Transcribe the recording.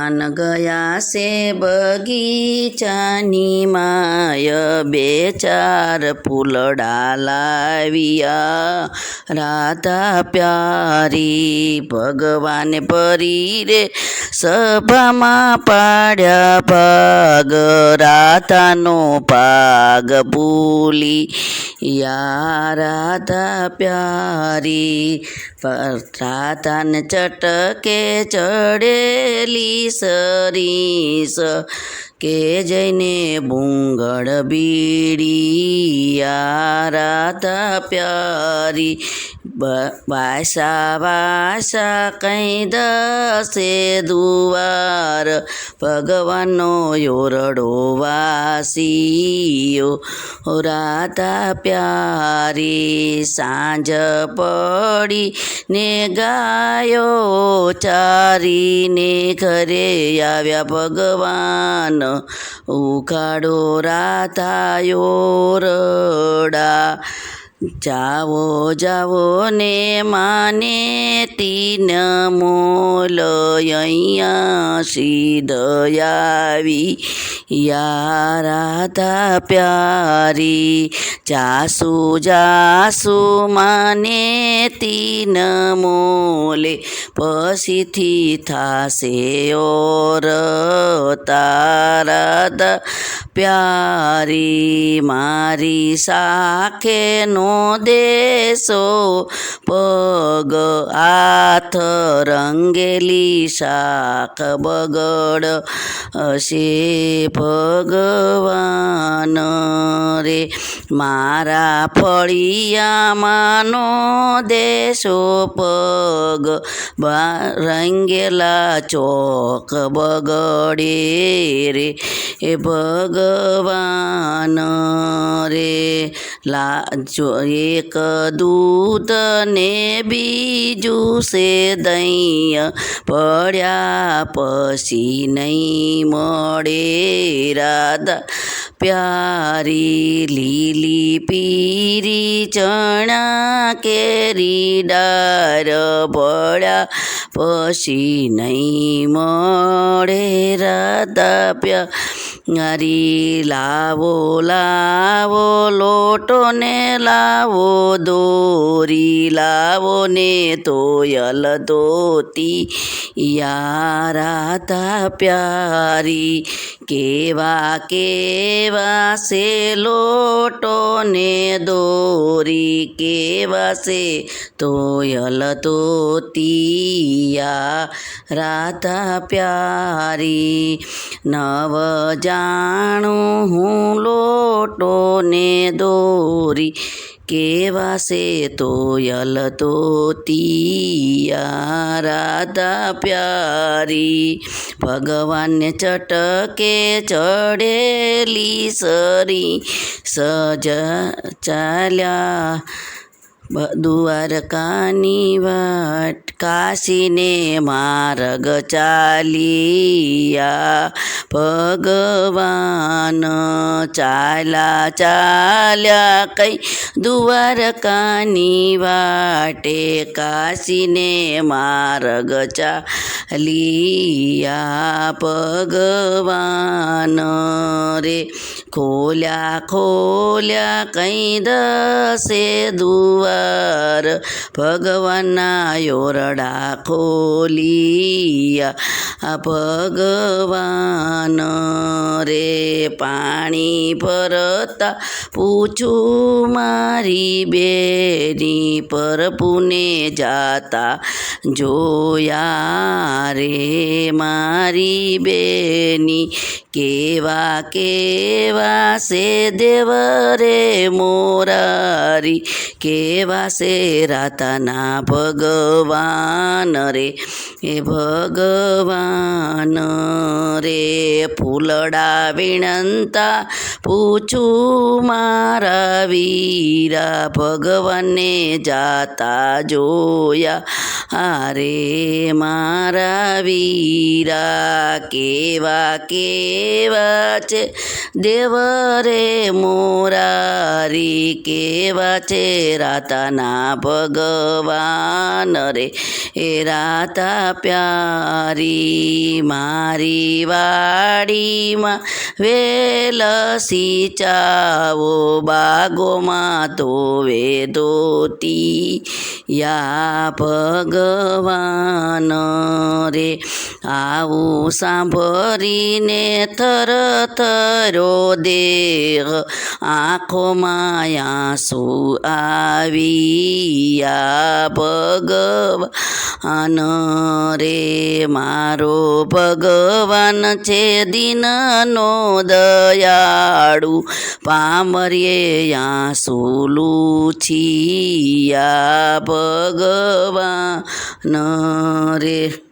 આન ગયા છે બગીચાની માય બે ચાર ફૂલડા લાવ્યા. રાધા પ્યારી ભગવાને પરી રે સભામાં પાડ્યા ભાગ. રાધાનો પાગ ભૂલી યા રાધા પ્યારી રાધાને ચટકે ચડેલી સરીસ કે જઈને ભૂંગળ બીડી. રાધા પ્યારી વાસા વાસા કઈ દસે દુવાર ભગવાનનો યોરડો વાસીયો રાધા પ્યારી સાંજ પડી ને ગાયો ચારીને ઘરે આવ્યા ભગવાન ઉખાડો રાધાયો રડા જાવો જાવો ને માને તીન મોલ અહીંયા સીધ આવી યા પ્યારી. જાસુ જાસુ માને તીન મોલે. પછીથી થાશે ઓર તારા પ્યારી. મારી સાખે નો દેશો પગ હાથ રંગેલી શાખ બગડ હશે ભગવાન રે. મારા ફળિયામાંનો દેશો પગ રંગેલા ચોક બગડે રે. એ ભગવાન રે લા એક દૂધ ને બીજું છે દૈયા પડ્યા પછી નહીં મળે રાધા. પ્યારી લીલી પીરી ચણા કેરી ડાર પડ્યા પછી નહીં મળે રાધા. પ્યારી લાવો લાવો લોટો ને લાવો દોરી લાવો ને તોયલ ધોતી. યારા તા પ્યારી કેવા કેવા છે લોટો ને દોરી કેવા છે તોયલ તોતિયા રાધા પ્યારી નવ જાણું હું લોટો ને દોરી કેવા છે તો તોતિયા રાધા પ્યારી. ભગવાનને ચટકે ચડેલી સરી. સજ ચાલ્યા દ્વારકાની વાટ કાશીને માર્ગ ચાલિયા. ભગવાન ચાલા ચાલ્યા કઈ દ્વારકાની વાટે કાશીને માર્ગ ચાલિયા. ભગવાન રે ખોલ્યા ખોલ્યા કઈ દસે દુવાર ભગવાનના યોરડા ખોલિયા ભગવાન રે પાણી ભરતા પૂછું મારી બેની પર પુને જાતા જોયા રે મારી બેની કેવા કેવા સે દેવ રે મોરારી? કેવા સે રાતાના ભગવાન રે? એ ભગવાન રે, ફૂલડા વિણંતા પૂછું મારા વીરા. ભગવાનને જાતા જોયા હારે મારા વીરા કેવા કેવા છે? દેવ રે મોરારી કેવા છે? રાતાના ભગવાન રે, એ રાતા પ્યારી મારી વાડીમાં વેલસી ચાવો બાગોમાં તો ધોતી યા ભગવાન રે. આવું સાંભળીને થર થરો દેહ આંખોમાં આંસુ આવ્યા. ભગવાન રે, મારો ભગવાન છે દિનનો દયાળુ. પામરીએ આંસુ લૂછિયા. ભગવાન રે